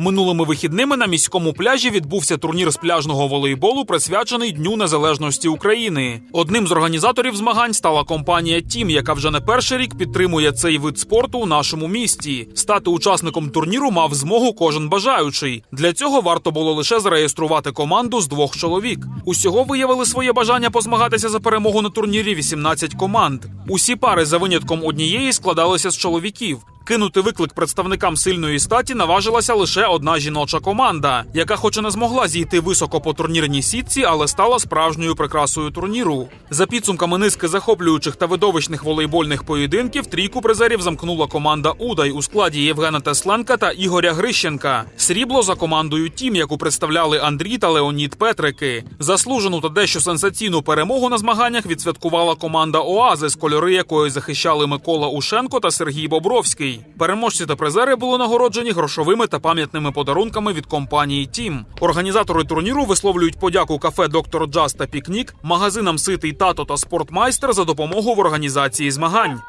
Минулими вихідними на міському пляжі відбувся турнір з пляжного волейболу, присвячений Дню Незалежності України. Одним з організаторів змагань стала компанія Тім, яка вже не перший рік підтримує цей вид спорту у нашому місті. Стати учасником турніру мав змогу кожен бажаючий. Для цього варто було лише зареєструвати команду з двох чоловік. Усього виявили своє бажання позмагатися за перемогу на турнірі 18 команд. Усі пари за винятком однієї складалися з чоловіків. Кинути виклик представникам сильної статі наважилася лише одна жіноча команда, яка, хоч і не змогла зійти високо по турнірній сітці, але стала справжньою прикрасою турніру. За підсумками низки захоплюючих та видовищних волейбольних поєдинків, трійку призерів замкнула команда Удай у складі Євгена Тесленка та Ігоря Грищенка. Срібло за командою Тім, яку представляли Андрій та Леонід Петрики. Заслужену та дещо сенсаційну перемогу на змаганнях відсвяткувала команда Оазис, кольори якої захищали Микола Ушенко та Сергій Бобровський. Переможці та призери були нагороджені грошовими та пам'ятними подарунками від компанії Тім. Організатори турніру висловлюють подяку кафе Доктор Джаз та Пікнік, магазинам Ситий тато та Спортмайстер за допомогу в організації змагань.